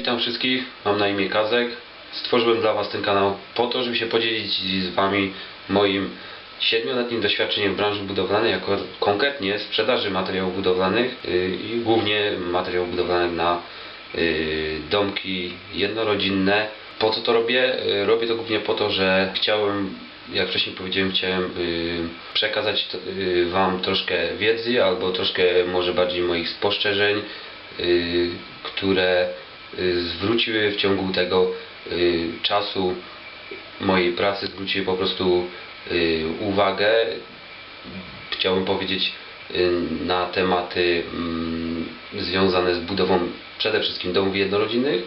witam wszystkich. Mam na imię Kazek. Stworzyłem dla Was ten kanał po to, żeby się podzielić z Wami moim siedmioletnim doświadczeniem w branży budowlanej, jako konkretnie sprzedaży materiałów budowlanych yy, i głównie materiałów budowlanych na yy, domki jednorodzinne. Po co to robię? Yy, Robię to głównie po to, że chciałem, jak wcześniej powiedziałem, chciałem przekazać Wam troszkę wiedzy albo troszkę może bardziej moich spostrzeżeń, które zwróciły w ciągu tego yy, czasu mojej pracy, zwróciły po prostu yy, uwagę. Chciałbym powiedzieć na tematy mm, związane z budową przede wszystkim domów jednorodzinnych.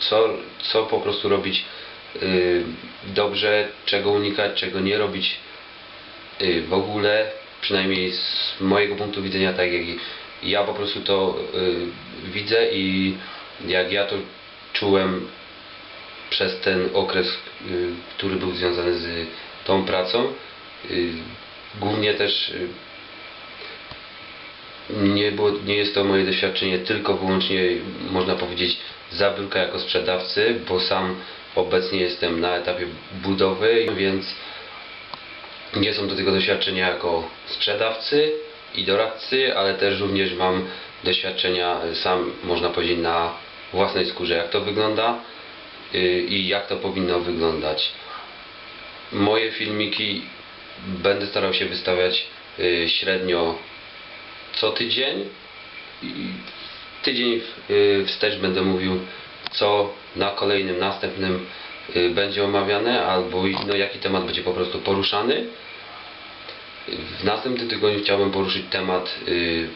Co, co po prostu robić dobrze, czego unikać, czego nie robić w ogóle, przynajmniej z mojego punktu widzenia, tak jak ja po prostu to yy, widzę i jak ja to czułem przez ten okres, yy, który był związany z tą pracą. Yy, Głównie też yy, nie, było, nie jest to moje doświadczenie tylko wyłącznie, można powiedzieć, zabiórka jako sprzedawcy, bo sam obecnie jestem na etapie budowy, więc nie są do tego doświadczenia jako sprzedawcy i doradcy, ale też również mam doświadczenia y, sam, można powiedzieć, na własnej skórze, jak to wygląda y, i jak to powinno wyglądać. Moje filmiki będę starał się wystawiać y, średnio co tydzień. Tydzień wstecz będę mówił, co na kolejnym, następnym będzie omawiane, albo no, jaki temat będzie po prostu poruszany. W następnym tygodniu chciałbym poruszyć temat y,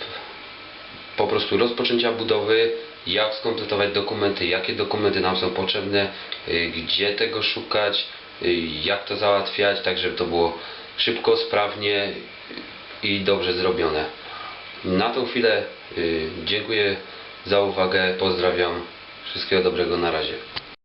po prostu rozpoczęcia budowy, jak skompletować dokumenty, jakie dokumenty nam są potrzebne, y, gdzie tego szukać, y, jak to załatwiać, tak żeby to było szybko, sprawnie i dobrze zrobione. Na tą chwilę dziękuję za uwagę, pozdrawiam, wszystkiego dobrego, na razie.